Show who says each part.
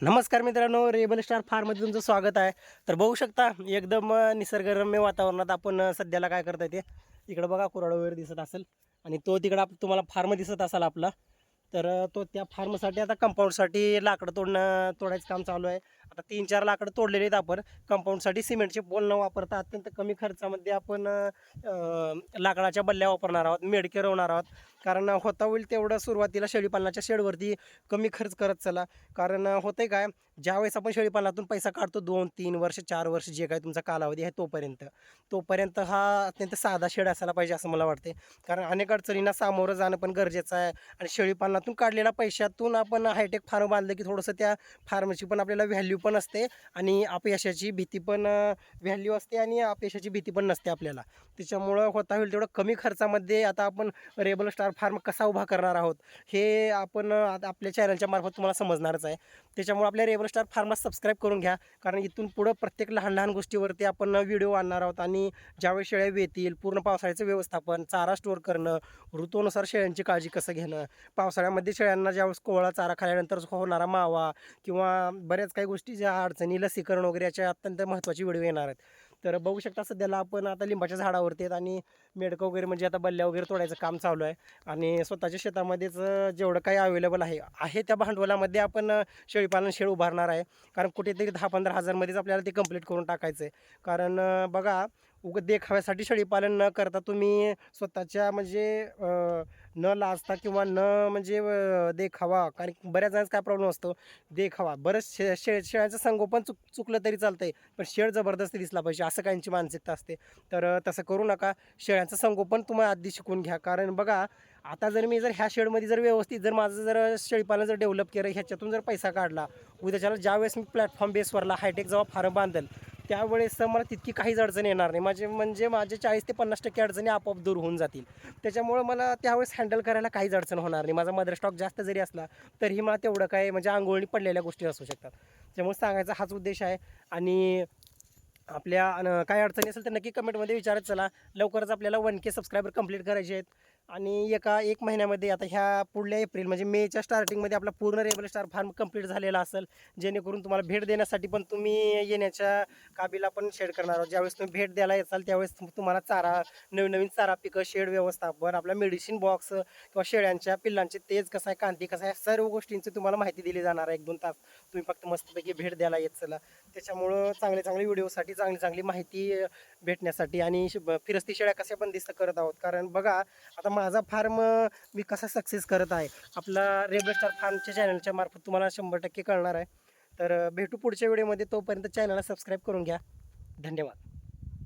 Speaker 1: नमस्कार मित्रांनो rebel star फार्ममध्ये तुमचं स्वागत आहे. तर बघू शकता एकदम निसर्गरम्य वातावरणात आपण सध्याला काय करता ते. इकडं बघा कुराड वगैरे दिसत असेल. आणि तो तिकडं आप तुम्हाला फार्म दिसत असाल आपला. तर तो त्या फार्मसाठी आता कंपाऊंडसाठी लाकडं तोडणं तोडायचं काम चालू आहे. आता तीन चार लाकडं तोडलेले आहेत आपण. कंपाऊंडसाठी सिमेंटचे पोल न वापरता अत्यंत कमी खर्चामध्ये आपण लाकडाच्या बल्ल्या वापरणार आहोत मेडके रवणार आहोत. कारण होता होईल तेवढं सुरुवातीला शेळीपालनाच्या शेडवरती कमी खर्च करत चला. कारण होते काय ज्यावेळेस आपण शेळीपालनातून पैसा काढतो दोन तीन वर्ष चार वर्ष जे काय तुमचा कालावधी आहे तोपर्यंत. तोपर्यंत हा अत्यंत साधा शेड असायला पाहिजे असं मला वाटते कारण अनेक अडचणींना सामोरं जाणं पण गरजेचं आहे. आणि शेळीपालनातून काढलेल्या पैशातून आपण हायटेक फार्म बांधलं की थोडंसं त्या फार्मची पण आपल्याला व्हॅल्यू पण असते आणि अपयशाची भीती पण व्हॅल्यू असते आणि अपयशाची भीती पण नसते आपल्याला. त्याच्यामुळं होता होईल तेवढं कमी खर्चामध्ये आता आपण रेबल स्टार फार्म कसा उभा करणार आहोत हे आपण आता आपल्या चॅनलच्या मार्फत तुम्हाला समजणारच आहे. त्याच्यामुळे आपल्या रेबल स्टार फार्मला सबस्क्राईब करून घ्या कारण इथून पुढं प्रत्येक लहान लहान गोष्टीवरती आपण व्हिडिओ आणणार आहोत आणि ज्यावेळी शेळ्या येतील पूर्ण पावसाळ्याचं व्यवस्थापन चारा स्टोअर करणं ऋतूनुसार शेळ्यांची काळजी कसं घेणं पावसाळ्यामध्ये शेळ्यांना ज्यावेळेस कोवळा चारा खाल्यानंतर होणारा मावा किंवा बऱ्याच काही गोष्टी ज्या अडचणी लसीकरण वगैरे याच्या अत्यंत महत्त्वाची व्हिडिओ येणार आहेत. तर बघू शकता सध्याला आपण आता लिंबाच्या झाडावरती आहेत आणि मेडकं वगैरे म्हणजे आता बल्ल्या वगैरे तोडायचं काम चालू आहे. आणि स्वतःच्या शेतामध्येच जेवढं काही अवेलेबल आहे आहे त्या भांडवलामध्ये आपण शेळीपालन शेळ उभारणार आहे. कारण कुठेतरी दहा पंधरा हजारमध्येच आपल्याला ते कंप्लीट करून टाकायचं आहे कारण बघा उग देखाव्यासाठी शेळीपालन न करता तुम्ही स्वतःच्या म्हणजे न लाजता किंवा न म्हणजे देखावा. कारण बऱ्याच जणांचा काय प्रॉब्लेम असतो? देखावा. बरंच शे शे शेळ्यांचं संगोपन चुक चुकलं तरी चालतं आहे पण शेळ जबरदस्ती दिसला पाहिजे असं काहींची मानसिकता असते. तर तसं करू नका. शेळ्यांचं संगोपन तुम्हाला आधी शिकून घ्या. कारण बघा आता जर मी जर ह्या शेडमध्ये जर व्यवस्थित जर माझं जर शेळीपालन जर डेव्हलप केलं ह्याच्यातून जर पैसा काढला उद्याच्याला ज्यावेळेस मी प्लॅटफॉर्म बेसवरला हायटेक जेव्हा फार्म बांधेल त्यावेळेस मला तितकी काहीच अडचण येणार नाही. माझे म्हणजे माझे चाळीस ते पन्नास टक्के अडचणी आपोआप दूर होऊन जातील. त्याच्यामुळं मला त्यावेळेस हँडल करायला काहीच अडचण होणार नाही. माझा मदर स्टॉक जास्त जरी असला तरीही मला तेवढं काय म्हणजे आंघोळणी पडलेल्या गोष्टी असू शकतात. त्यामुळे सांगायचा हाच उद्देश आहे. आणि आपल्या काय अडचणी असेल तर नक्की कमेंटमध्ये विचारत चला. लवकरच आपल्याला वन के सबस्क्रायबर कंप्लीट करायचे आहेत. आणि एका एक महिन्यामध्ये आता ह्या पुढल्या एप्रिल म्हणजे मेच्या स्टार्टिंगमध्ये आपला पूर्ण रेबल स्टार फार्म कंप्लीट झालेला असेल जेणेकरून तुम्हाला भेट देण्यासाठी पण तुम्ही येण्याच्या काबीला पण शेड करणार आहोत. ज्यावेळेस तुम्ही भेट द्यायला येताल त्यावेळेस तुम्हाला चारा नवीन नवीन चारा पिकं शेड व्यवस्थापन आपला मेडिसिन बॉक्स किंवा शेळ्यांच्या पिल्लांचे तेज कसं आहे कांती कसं आहे सर्व गोष्टींची तुम्हाला माहिती दिली जाणार आहे. एक दोन तास तुम्ही फक्त मस्तपैकी भेट द्यायला येत चला त्याच्यामुळं चांगले चांगले व्हिडिओसाठी चांगली चांगली माहिती भेटण्यासाठी आणि ब- फिरस्ती शेळ्या कशा पण दिसत करत आहोत. कारण बघा आता माझा फार्म मी कसा सक्सेस करत आहे. आपला रेबल स्टार फार्मच्या चॅनलच्या मार्फत तुम्हाला शंभर टक्के कळणार आहे. तर भेटू पुढच्या व्हिडिओमध्ये तोपर्यंत चॅनलला सबस्क्राईब करून घ्या. धन्यवाद.